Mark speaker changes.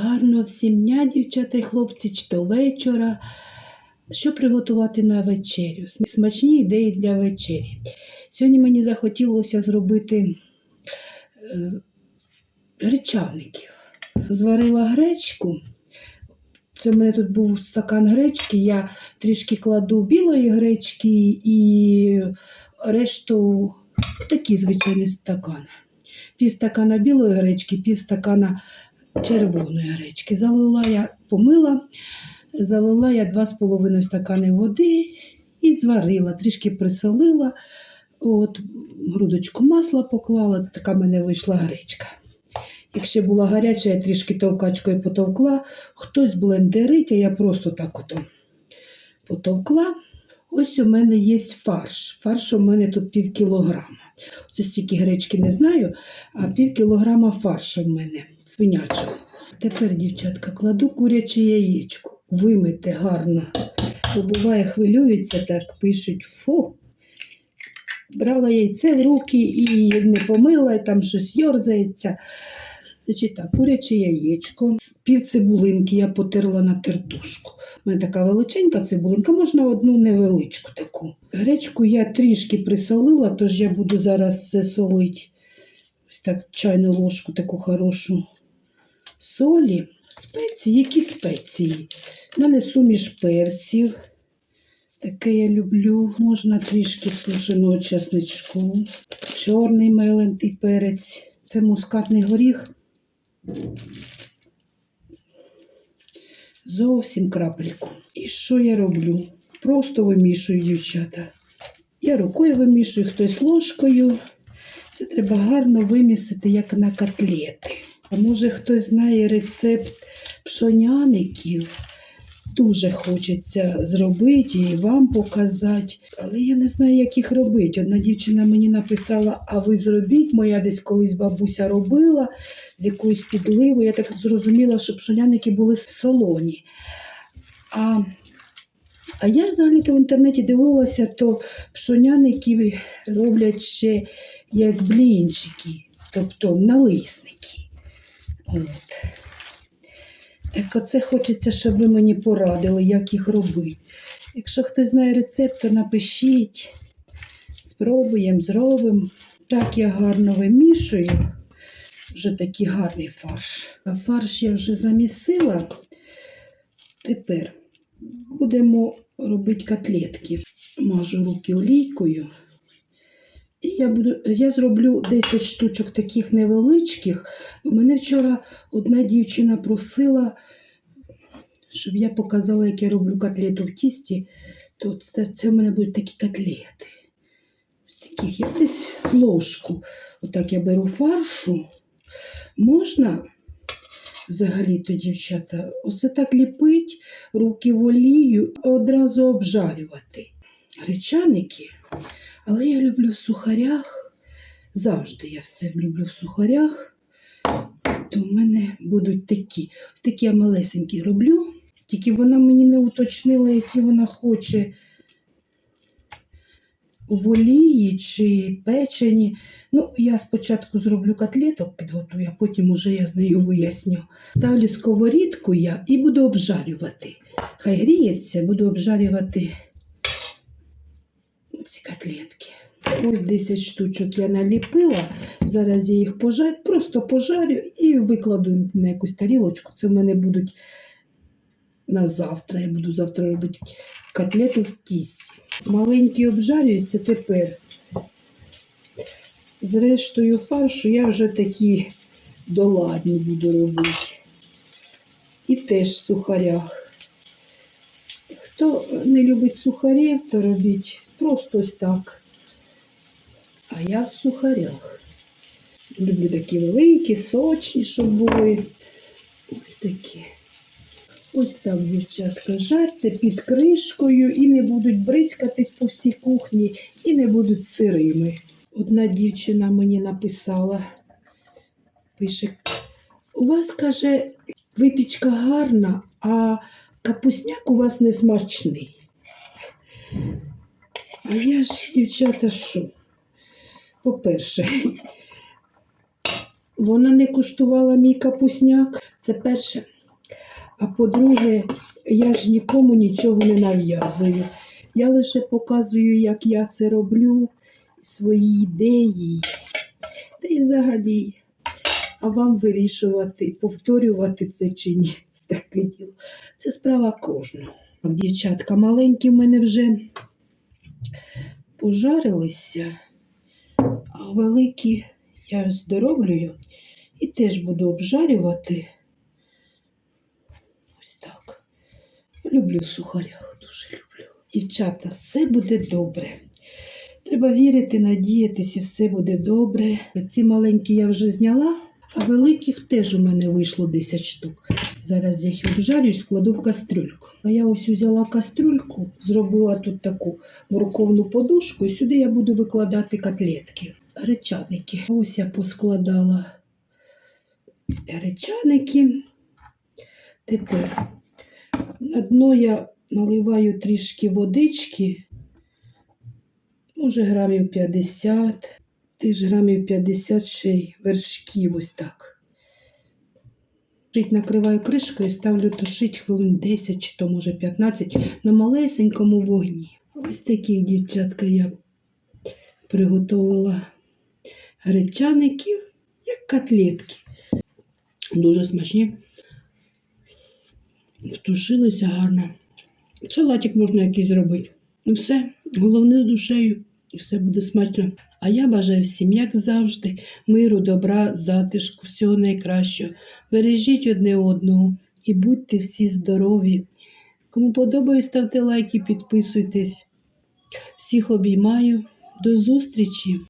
Speaker 1: Гарно всім дня, дівчата і хлопці, чи до вечора. Що приготувати на вечерю? Смачні ідеї для вечері. Сьогодні мені захотілося зробити е, гречаників. Зварила гречку. Це в мене тут був стакан гречки. Я трішки кладу білої гречки і решту такий звичайний стакан. Пів стакана білої гречки, пів стакана червоної гречки. Залила я, помила, залила я 2,5 стакани води і зварила, трішки присолила. От, грудочку масла поклала, така в мене вийшла гречка. Якщо була гаряча, я трішки товкачкою потовкла, хтось блендерить, а я просто так ото потовкла. Ось у мене є фарш. Фарш у мене тут пів кілограма. Це стільки гречки не знаю, а пів кілограма фаршу в мене свинячого. Тепер, дівчатка, кладу куряче яєчко. Вимите гарно. Бо буває, хвилюються так, пишуть фу. Брала яйце в руки і не помила, і там щось йорзається. Значить так, куряче яєчко, пів цибулинки я потерла на тертушку. У мене така величенька цибулинка, можна одну невеличку таку. Гречку я трішки присолила, тож я буду зараз це солити. Ось так чайну ложку таку хорошу солі. Спеції, які спеції? У мене суміш перців. Таке я люблю. Можна трішки сушеного чесничку, чорний мелений перець. Це мускатний горіх. Зовсім крапельку. І що я роблю? Просто вимішую, дівчата. Я рукою вимішую, хтось ложкою. Це треба гарно вимісити, як на котлети. А може хтось знає рецепт пшоняників. Дуже хочеться зробити і вам показати. Але я не знаю, як їх робити. Одна дівчина мені написала, а ви зробіть, моя десь колись бабуся робила з якоюсь підливою. Я так зрозуміла, що пшоняники були солоні. А, а я взагалі-то в інтернеті дивилася, то пшоняники роблять ще як блінчики, тобто налисники. От. Так оце хочеться, щоб ви мені порадили, як їх робити. Якщо хтось знає рецепт, то напишіть, спробуємо, зробимо. Так я гарно вимішую. Вже такий гарний фарш. А фарш я вже замісила. Тепер будемо робити котлетки. Мажу руки олійкою. І я, буду, я зроблю 10 штучок таких невеличких. Мене вчора одна дівчина просила, щоб я показала, як я роблю котлету в тісті. То це, це в мене будуть такі котлети. Ось таких я десь з ложку. Отак я беру фаршу. Можна взагалі-то, дівчата, оце так ліпить, руки в олію, одразу обжарювати. Гречаники. Але я люблю в сухарях. Завжди я все люблю в сухарях. То в мене будуть такі. Ось такі я малесенькі роблю. Тільки вона мені не уточнила, які вона хоче в чи печені. Ну, я спочатку зроблю котлеток, підготую, а потім уже я з нею виясню. Ставлю сковорідку я і буду обжарювати. Хай гріється, буду обжарювати ці котлетки. Ось 10 штучок я наліпила. Зараз я їх пожарю, просто пожарю і викладу на якусь тарілочку. Це в мене будуть на завтра. Я буду завтра робити котлету в тісті. Маленькі обжарюються тепер. З рештою фаршу я вже такі доладні буду робити. І теж в сухарях. Хто не любить сухарів, то робіть просто ось так. А я в сухарях. Люблю такі великі, сочні, щоб були. Ось такі. Ось так, дівчатка, жарте під кришкою і не будуть бризкатись по всій кухні, і не будуть сирими. Одна дівчина мені написала, пише, у вас, каже, випічка гарна, а капусняк у вас не смачний. А я ж, дівчата, що? По-перше, вона не куштувала мій капусняк. Це перше. А по-друге, я ж нікому нічого не нав'язую. Я лише показую, як я це роблю, свої ідеї. Та й взагалі, а вам вирішувати, повторювати це чи ні. Це таке діло. Це справа кожного. Дівчатка, маленькі в мене вже пожарилися, а великі я здоровлюю і теж буду обжарювати. Ось так. Люблю в сухарях, дуже люблю. Дівчата, все буде добре. Треба вірити, надіятися, все буде добре. Ці маленькі я вже зняла, а великих теж у мене вийшло 10 штук. Зараз я їх обжарю і складу в кастрюльку. А я ось взяла кастрюльку, зробила тут таку морковну подушку, і сюди я буду викладати котлетки, гречаники. Ось я поскладала гречаники. Тепер на дно я наливаю трішки водички, може грамів 50, тих грамів 50 ще й вершків ось так. Тушить накриваю кришкою і ставлю тушить хвилин 10 чи то може 15 на малесенькому вогні. Ось такі дівчатка я приготувала гречаників, як котлетки. Дуже смачні. Втушилися гарно. Салатик можна якийсь зробити. Ну все, головне з душею, і все буде смачно. А я бажаю всім, як завжди, миру, добра, затишку, всього найкращого. Бережіть одне одного і будьте всі здорові. Кому подобається, ставте лайки, підписуйтесь. Всіх обіймаю. До зустрічі!